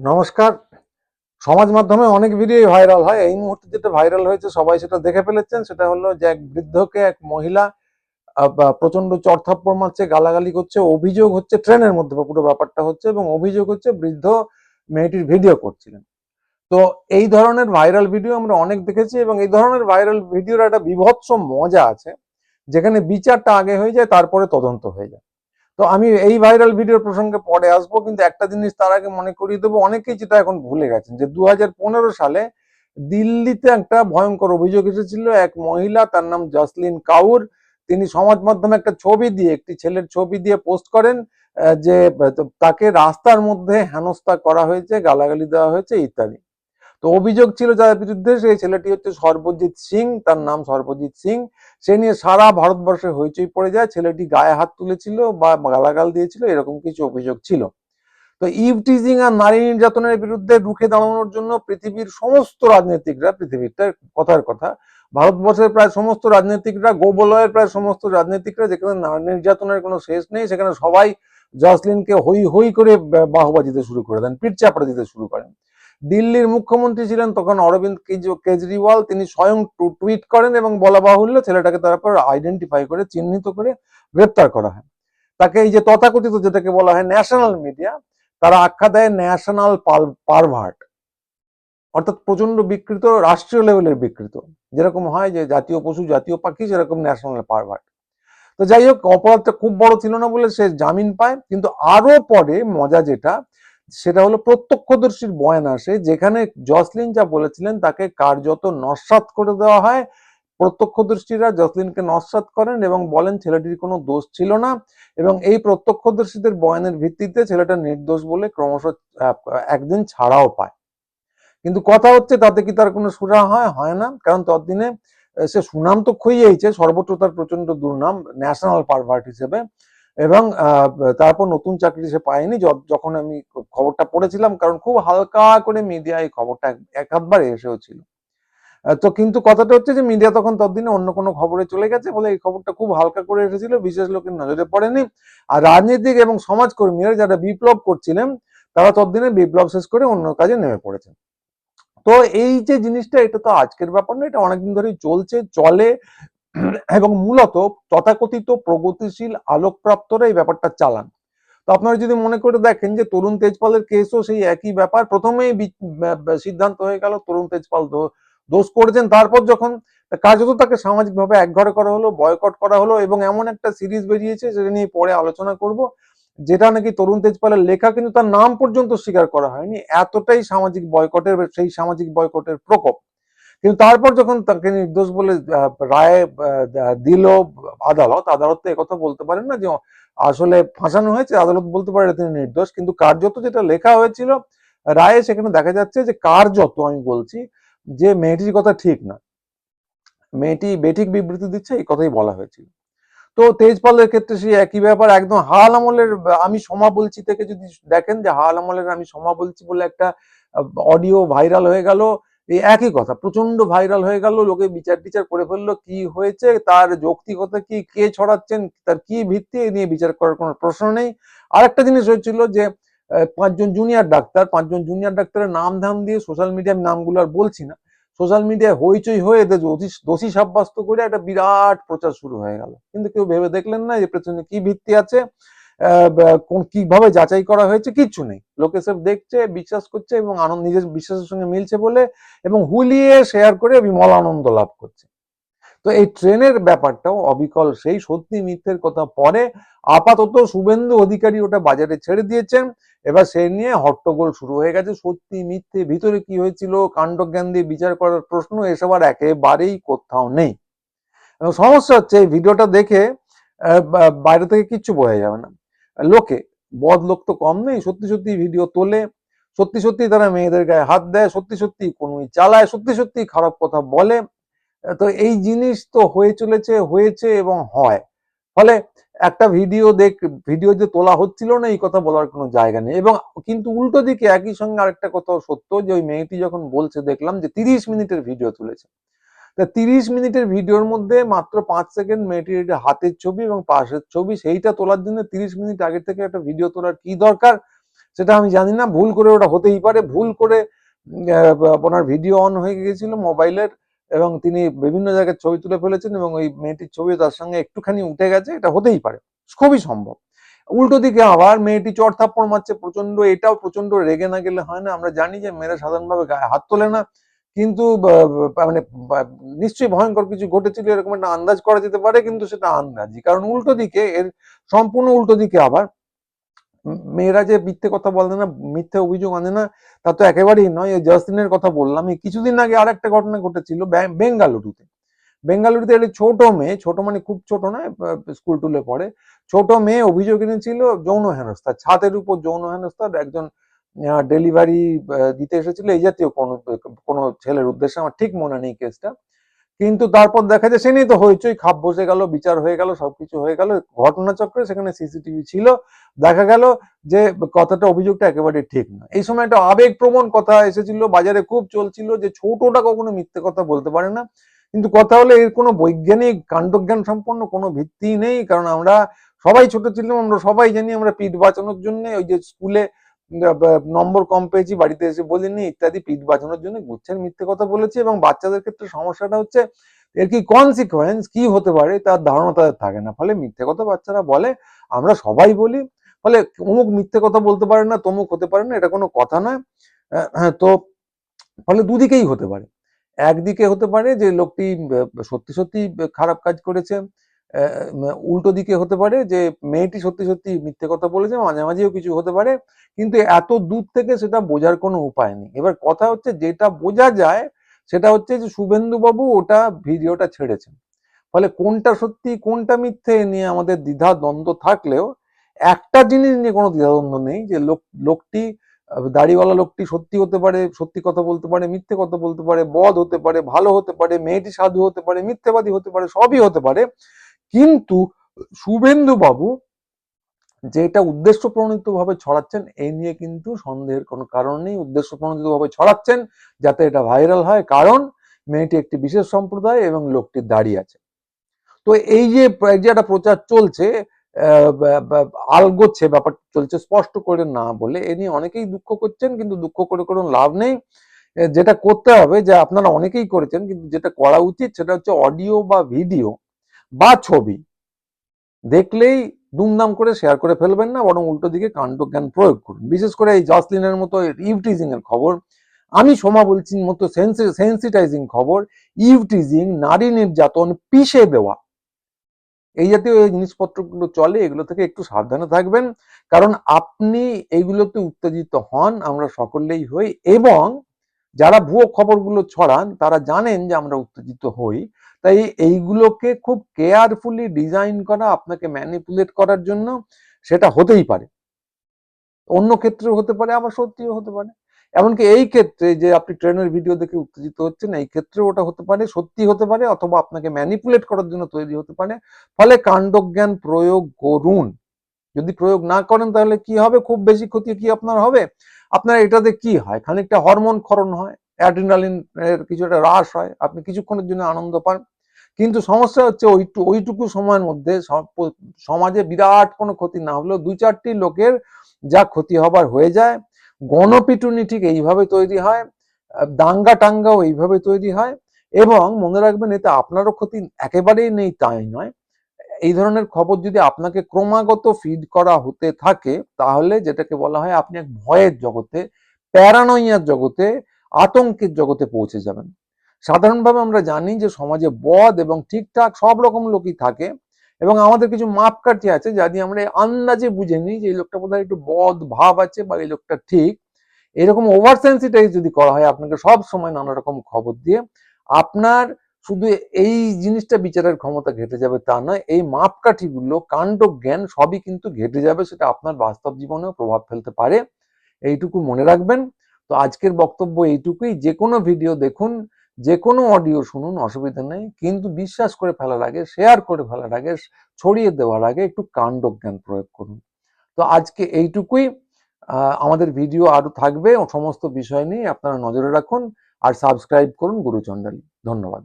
নমস্কার। সমাজ মাধ্যমে অনেক ভিডিও ভাইরাল হয়। এই মুহূর্তে যেটা ভাইরাল হয়েছে, সবাই সেটা দেখে ফেলেছেন। সেটা হলো যে এক বৃদ্ধকে এক মহিলা প্রচণ্ড চড়থাপ্পড় মারছে, গালাগালি করছে, অভিযোগ হচ্ছে ট্রেনের মধ্যে পুরো ব্যাপারটা হচ্ছে এবং অভিযোগ হচ্ছে বৃদ্ধ মেয়েটির ভিডিও করছিলেন। তো এই ধরনের ভাইরাল ভিডিও আমরা অনেক দেখেছি এবং এই ধরনের ভাইরাল ভিডিওর একটা বিভৎস মজা আছে। যেখানে বিচারটা আগে হয়ে যায়, তারপরে তদন্ত হয়ে যায়। তো আমি এই ভাইরাল ভিডিওর প্রসঙ্গে পরে আসব, কিন্তু একটা জিনিস তার আগে মনে করিয়ে দেবো, অনেকেই যেটা এখন ভুলে গেছেন যে দু হাজার পনেরো সালে দিল্লিতে একটা ভয়ঙ্কর অভিযোগ এসেছিল, এক মহিলা, তার নাম জাসলিন কাউর, তিনি সমাজ মাধ্যমে একটা ছবি দিয়ে, একটি ছেলের ছবি দিয়ে পোস্ট করেন যে, তাকে রাস্তার মধ্যে হেনস্থা করা হয়েছে, গালাগালি দেওয়া হয়েছে, ইত্যাদি। তো অভিযোগ ছিল যার বিরুদ্ধে, সেই ছেলেটি হচ্ছে সর্বজিৎ সিং, তার নাম সর্বজিৎ সিং। সে নিয়ে সারা ভারতবর্ষে হইচই পড়ে যায়। ছেলেটি গায়ে হাত তুলেছিল বা গালাগাল দিয়েছিল, এরকম কিছু অভিযোগ ছিল। তো ইভ টিজিং আর নারী নির্যাতনের বিরুদ্ধে রুখে দাঁড়ানোর জন্য পৃথিবীর সমস্ত রাজনীতিকরা, পৃথিবীরটা কথার কথা, ভারতবর্ষের প্রায় সমস্ত রাজনীতিকরা, গোবলয়ের প্রায় সমস্ত রাজনীতিকরা, যেখানে নারী নির্যাতনের কোনো শেষ নেই, সেখানে সবাই জসলিনকে হই হই করে বাহবা দিতে শুরু করে দেন, পিঠ চাপড়ে দিতে শুরু করেন। দিল্লির মুখ্যমন্ত্রী ছিলেন তখন অরবিন্দ কেজরিওয়াল। তিনি স্বয়ং টুইট করেন এবং বলা বাহুল্য ছেলেটাকে তারপর আইডেন্টিফাই করে, চিহ্নিত করে গ্রেপ্তার করা হয়। তাকে এই যে তথাকথিত যেটাকে বলা হয় ন্যাশনাল মিডিয়া তারা আখ্যা দেয় ন্যাশনাল পারভার্ট অর্থাৎ প্রচণ্ড বিকৃত, রাষ্ট্রীয় লেভেলের বিকৃত। যেরকম হয় যে জাতীয় পশু, জাতীয় পাখি সেরকম ন্যাশনাল পারভার্ট তো যাই হোক, অপরাধটা খুব বড় ছিল না বলে সে জামিন পায়। কিন্তু আরও পরে মজা যেটা সেটা হলো প্রত্যক্ষদর্শীর বয়ান আসে, যেখানে জসলিন যা বলেছিলেন তাকে কার্যত নস্বাত করে দেওয়া হয়। প্রত্যক্ষদর্শীরা জসলিনকে নস্বাত করেন এবং বলেন ছেলেটির কোনো দোষ ছিল না এবং এই প্রত্যক্ষদর্শীদের বয়ানের ভিত্তিতে ছেলেটা নির্দোষ বলে ক্রমশ একদিন ছাড়াও পায়। কিন্তু কথা হচ্ছে তাতে কি তার কোনো সুরা হয়? হয় না, কারণ ততদিনে সে সুনাম তো খুইয়েছে সর্বত্র তার প্রচণ্ড দুর্নাম, ন্যাশনাল পারভার্ট হিসেবে। এবং তারপর নতুন চাকরি সে পায়নি যখন আমি খবরটা পড়েছিলাম, কারণ খুব হালকা করে মিডিয়া এই খবরটা এক- আধবার এসেও ছিল। তো কিন্তু কথাটা হচ্ছে যে মিডিয়া তখন ততদিনে অন্য কোনো খবরে চলে গেছে বলে এই খবরটা খুব হালকা করে এসেছিল, বিশেষ লোকের নজরে পড়েনি। আর রাজনীতিক এবং সমাজকর্মীরা যারা বিপ্লব করছিলেন, তারা ততদিনে বিপ্লব শেষ করে অন্য কাজে নেমে পড়েছেন। তো এই যে জিনিসটা, এটা তো আজকের ব্যাপার না, এটা অনেকদিন ধরেই চলছে, চলে। এবং মূলত তথাকথিত প্রগতিশীল আলোকপ্রাপ্তরা এই ব্যাপারটা চালান। তো আপনারা যদি মনে করে দেখেন যে তরুণ তেজপালের কেসও সেই একই ব্যাপার। প্রথমেই সিদ্ধান্ত হয়ে গেল তরুণ তেজপাল দোষ করেছেন। তারপর যখন কার্যত তাকে সামাজিকভাবে একঘরে করা হলো, বয়কট করা হলো এবং এমন একটা সিরিজ বেরিয়েছে সেটা নিয়ে পরে আলোচনা করব, যেটা নাকি তরুণ তেজপালের লেখা কিন্তু তার নাম পর্যন্ত স্বীকার করা হয়নি। এতটাই সামাজিক বয়কটের, সেই সামাজিক বয়কটের প্রকোপ। কিন্তু তারপর যখন তাকে নির্দোষ বলে রায় দিল আদালত আদালত তো একথা বলতে পারেন না যে আসলে ফাঁসানো হয়েছে, আদালত বলতে পারে তিনি নির্দোষ, কিন্তু কার্যত যেটা লেখা হয়েছিল, রায়ে সেখানে দেখা যাচ্ছে যে কার্যত আমি বলছি যে মেয়েটির কথা ঠিক না। মেয়েটি বেঠিক বিবৃতি দিচ্ছে, এই কথাই বলা হয়েছিল। তো তেজপালের ক্ষেত্রে সেই একই ব্যাপার, একদম হাল আমলের, আমি সমা বলছি থেকে যদি দেখেন যে হাল আমলের আমি সমা বলছি বলে একটা অডিও ভাইরাল হয়ে গেল এই একই কথা প্রচণ্ড ভাইরাল হয়ে গেল, লোকে বিচার টিচার করে ফেলল, কি হয়েছে, তার যৌক্তিকতা কি, কে ছড়াচ্ছেন, তার কি ভিত্তি, এ নিয়ে বিচার করার কোনো প্রশ্ন নেই। আরেকটা জিনিস হয়েছিল যে পাঁচজন জুনিয়র ডাক্তার, পাঁচজন জুনিয়র ডাক্তারের নাম ধাম দিয়ে সোশ্যাল মিডিয়ার নামগুলো আর বলছি না। সোশ্যাল মিডিয়ায় হইচই হয়ে এদের দোষী সাব্যস্ত করে একটা বিরাট প্রচার শুরু হয়ে গেল। কিন্তু কেউ ভেবে দেখলেন না যে পেছনে কি ভিত্তি আছে কোন কীভাবে যাচাই করা হয়েছে কিচ্ছু নেই। লোকে সব দেখছে, বিশ্বাস করছে এবং আনন্দ, নিজের বিশ্বাসের সঙ্গে মিলছে বলে এবং হুলিয়ে শেয়ার করে বিমল আনন্দ লাভ করছে। তো এই ট্রেনের ব্যাপারটাও অবিকল সেই সত্যি মিথ্যের কথা পরে আপাতত শুভেন্দু অধিকারী ওটা বাজারে ছেড়ে দিয়েছেন। এবার সে নিয়ে হট্টগোল শুরু হয়ে গেছে। সত্যি মিথ্যে ভিতরে কি হয়েছিল, কাণ্ডজ্ঞান দিয়ে বিচার করার প্রশ্ন এসব আর একেবারেই কোথাও নেই। সমস্যা হচ্ছে এই ভিডিওটা দেখে বাইরে থেকে কিচ্ছু বোঝা যাবে না। লোকে, বদ লোক তো কম নেই, সত্যি সত্যি ভিডিও তোলে, সত্যি সত্যি তারা মেয়েদের গায়ে হাত দেয়, সত্যি সত্যি কোনো চালায়, সত্যি সত্যি খারাপ কথা বলে। তো এই জিনিস তো হয়ে চলেছে, হয়েছে এবং হয়। ফলে একটা ভিডিও দেখ ভিডিও যে তোলা হচ্ছিল না, এই কথা বলার কোনো জায়গা নেই। এবং কিন্তু উল্টো দিকে একই সঙ্গে আরেকটা কথা সত্য, যে ওই মেয়েটি যখন বলছে, দেখলাম যে তিরিশ মিনিটের ভিডিও তুলেছে। তা তিরিশ মিনিটের ভিডিওর মধ্যে মাত্র পাঁচ সেকেন্ড মেয়েটির হাতের ছবি এবং পাশের ছবি, সেইটা তোলার জন্য তিরিশ মিনিট আগে থেকে একটা ভিডিও তোলার কি দরকার সেটা আমি জানি না। ভুল করে ওটা হতেই পারে। ভুল করে আপনার ভিডিও অন হয়ে গিয়েছিল মোবাইলের এবং তিনি বিভিন্ন জায়গায় ছবি তুলে ফেলেছেন এবং ওই মেয়েটির ছবি তার সঙ্গে একটুখানি উঠে গেছে। এটা হতেই পারে। খুবই সম্ভব। উল্টো দিকে আবার মেয়েটি চর থাপ্পড় মারছে। প্রচণ্ড এটাও প্রচণ্ড রেগে না গেলে হয় না। আমরা জানি যে মেয়েরা সাধারণভাবে গায়ে হাত তোলে না। কিন্তু মানে নিশ্চয়ই ভয়ঙ্কর কিছু ঘটেছিল এরকম একটা আন্দাজ করা যেতে পারে কিন্তু সেটা আন্দাজি। কারণ উল্টো দিকে এর সম্পূর্ণ উল্টো দিকে আবার মেয়েরা যে মিথ্যে কথা বলে না মিথ্যে অভিযোগ আনে না তা তো একেবারেই নয়। এই কথা বললাম এই কিছুদিন আগে আর একটা ঘটনা ঘটেছিল বেঙ্গালুরুতে। বেঙ্গালুরুতে একটা ছোট মেয়ে ছোট মানে খুব ছোট আহ, স্কুল টুলে পড়ে ছোট মেয়ে অভিযোগ এনেছিল যৌন হেনস্থা ছাদের উপর যৌন হেনস্থার একজন ডেলিভারি দিতে এসেছিল। এই জাতীয় কোনো কোনো ছেলের উদ্দেশ্যে আমার ঠিক মনে নেই কেসটা কিন্তু তারপর দেখা যায় সে নিয়ে তো হইচই। খাপ বসে গেল, বিচার হয়ে গেল, সবকিছু হয়ে গেল। ঘটনাচক্রে সেখানে সিসিটিভি ছিল। দেখা গেল যে কথাটা, অভিযোগটা একেবারে ঠিক না এই সময় একটা আবেগপ্রবণ কথা এসেছিল। বাজারে খুব চলছিল যে ছোটটা কখনো মিথ্যে কথা বলতে পারে না। কিন্তু কথা হলো, এর কোনো বৈজ্ঞানিক কাণ্ডজ্ঞান সম্পন্ন কোনো ভিত্তি নেই। কারণ আমরা সবাই ছোট ছিলাম, আমরা সবাই জানি আমরা পিঠ বাঁচানোর জন্য ওই যে স্কুলে নম্বর কম পেয়েছি বাড়িতে এসে বলিনি ইত্যাদি পিঠ বাঁচানোর জন্য গুচ্ছের মিথ্যে কথা বলেছি এবং বাচ্চাদের ক্ষেত্রে সমস্যাটা হচ্ছে এর কি কনসিকোয়েন্স কি হতে পারে তার ধারণা তাদের থাকে না। ফলে মিথ্যে কথা বাচ্চারা বলে আমরা সবাই বলি ফলে অমুক মিথ্যে কথা বলতে পারে না তমুক হতে পারে না এটা কোনো কথা নয়। হ্যাঁ, তো ফলে দুদিকেই হতে পারে। একদিকে হতে পারে যে লোকটি সত্যি সত্যি খারাপ কাজ করেছে উল্টো দিকে হতে পারে যে মেয়েটি সত্যি সত্যি মিথ্যে কথা বলেছে মাঝে মাঝেও কিছু হতে পারে, কিন্তু এত দূর থেকে সেটা বোঝার কোনো উপায় নেই। এবার কথা হচ্ছে যেটা বোঝা যায় সেটা হচ্ছে যে শুভেন্দু বাবু ওটা ভিডিওটা ছেড়েছেন। ফলে কোনটা সত্যি, কোনটা মিথ্যে নিয়ে আমাদের দ্বিধা দ্বন্দ্ব থাকলেও একটা জিনিস নিয়ে কোনো দ্বিধাদ্বন্দ্ব নেই যে লোক, লোকটি, দাড়িওয়ালা লোকটি সত্যি হতে পারে, সত্যি কথা বলতে পারে, মিথ্যে কথা বলতে পারে বদ হতে পারে, ভালো হতে পারে, মেয়েটি সাধু হতে পারে, মিথ্যেবাদী হতে পারে, সবই হতে পারে। কিন্তু শুভেন্দু বাবু যেটা উদ্দেশ্য প্রণীত ভাবে ছড়াচ্ছেন এই নিয়ে কিন্তু সন্দেহের কোনো কারণ নেই। উদ্দেশ্য প্রণীত ভাবে ছড়াচ্ছেন যাতে এটা ভাইরাল হয়, কারণ মেয়েটি একটি বিশেষ সম্প্রদায় এবং লোকটি দাঁড়িয়ে আছে। তো এই যে যে একটা প্রচার চলছে আলগোচ্ছে ব্যাপার চলছে স্পষ্ট করে না বলে, এ নিয়ে অনেকেই দুঃখ করছেন, কিন্তু দুঃখ করে কোনো লাভ নেই। যেটা করতে হবে যে, আপনারা অনেকেই করেছেন, কিন্তু যেটা করা উচিত সেটা হচ্ছে অডিও বা ভিডিও বা ছবি দেখলেই দুমদাম করে শেয়ার করে ফেলবেন না, বরং উল্টো দিকে কাণ্ডজ্ঞান প্রয়োগ করুন। বিশেষ করে এই জসলিনের মতো ইভটিজিং এর খবর। আমি সোমা বলছি মতো সেন্সিটাইজিং খবর ইভটিজিং নারী নির্যাতন পিষে দেওয়া। এই জাতীয় জিনিসপত্রগুলো চলে, এগুলো থেকে একটু সাবধানে থাকবেন, কারণ আপনি এইগুলোতে উত্তেজিত হন, আমরা সকলেই হই, এবং যারা ভুয়ো খবরগুলো ছড়ান, তারা জানেন যে আমরা উত্তেজিত হই। তাই এইগুলোকে খুব কেয়ারফুলি ডিজাইন করা, আপনাকে ম্যানিপুলেট করার জন্য সেটা হতেই পারে। অন্য ক্ষেত্রেও হতে পারে, আবার সত্যিও হতে পারে। এমনকি এই ক্ষেত্রে যে আপনি ট্রেনের ভিডিও দেখে উত্তেজিত হচ্ছেন, এই ক্ষেত্রে ওটা হতে পারে, সত্যি হতে পারে, অথবা আপনাকে ম্যানিপুলেট করার জন্য তৈরি হতে পারে। ফলে কাণ্ডজ্ঞান প্রয়োগ করুন। যদি প্রয়োগ না করেন, তাহলে কি হবে? খুব বেশি ক্ষতি কি আপনার হবে? আপনার এটাতে কি হয়? খানিকটা হরমোন ক্ষরণ হয় অ্যাড্রিনালিন এর কিছু একটা হ্রাস হয়, আপনি কিছুক্ষণের জন্য আনন্দ পান কিন্তু সমস্যা হচ্ছে ওইটু, ওইটুকু সময়ের মধ্যে সম- সমাজে বিরাট কোনো ক্ষতি না হলেও দু চারটি লোকের যা ক্ষতি হবার হয়ে যায়, গণপিটুনি ঠিক এইভাবে তৈরি হয় দাঙ্গা টাঙ্গাও এইভাবে তৈরি হয় এবং মনে রাখবেন এতে আপনারও ক্ষতি একেবারেই নেই তাই নয়। এই ধরনের খবর যদি আপনাকে ক্রমাগত ফিড করা হতে থাকে, তাহলে যেটাকে বলা হয় আপনি এক ভয়ের জগতে প্যারানইয়ার জগতে, আতঙ্কের জগতে পৌঁছে যাবেন। সাধারণভাবে আমরা জানি যে সমাজে বদ এবং ঠিকঠাক সব রকম লোকই থাকে এবং আমাদের কিছু মাপকাঠি আছে যা দিয়ে আমরা আন্দাজে বুঝে নিই যে এই লোকটা বোধহয় একটু বদ ভাব আছে বা এই লোকটা ঠিক। এরকম ওভার সেন্সিটাইজ যদি করা হয় আপনাকে সব সময় নানা রকম খবর দিয়ে আপনার শুধু এই জিনিসটা বিচারের ক্ষমতা ঘেটে যাবে তা নয়, এই মাপকাঠিগুলো কাণ্ড জ্ঞান সবই কিন্তু ঘেটে যাবে, সেটা আপনার বাস্তব জীবনেও প্রভাব ফেলতে পারে। এইটুকু মনে রাখবেন। তো আজকের বক্তব্য এইটুকুই। যে কোনো ভিডিও দেখুন যে কোনো অডিও শুনুন, অসুবিধা নেই। কিন্তু বিশ্বাস করে ফেলার আগে শেয়ার করে ফেলার আগে, ছড়িয়ে দেওয়ার আগে একটু কাণ্ডজ্ঞান প্রয়োগ করুন। তো আজকে এইটুকুই। আমাদের ভিডিও আরও থাকবে। সমস্ত বিষয় নিয়ে আপনারা নজরে রাখুন। আর সাবস্ক্রাইব করুন গুরুচণ্ডালী ধন্যবাদ।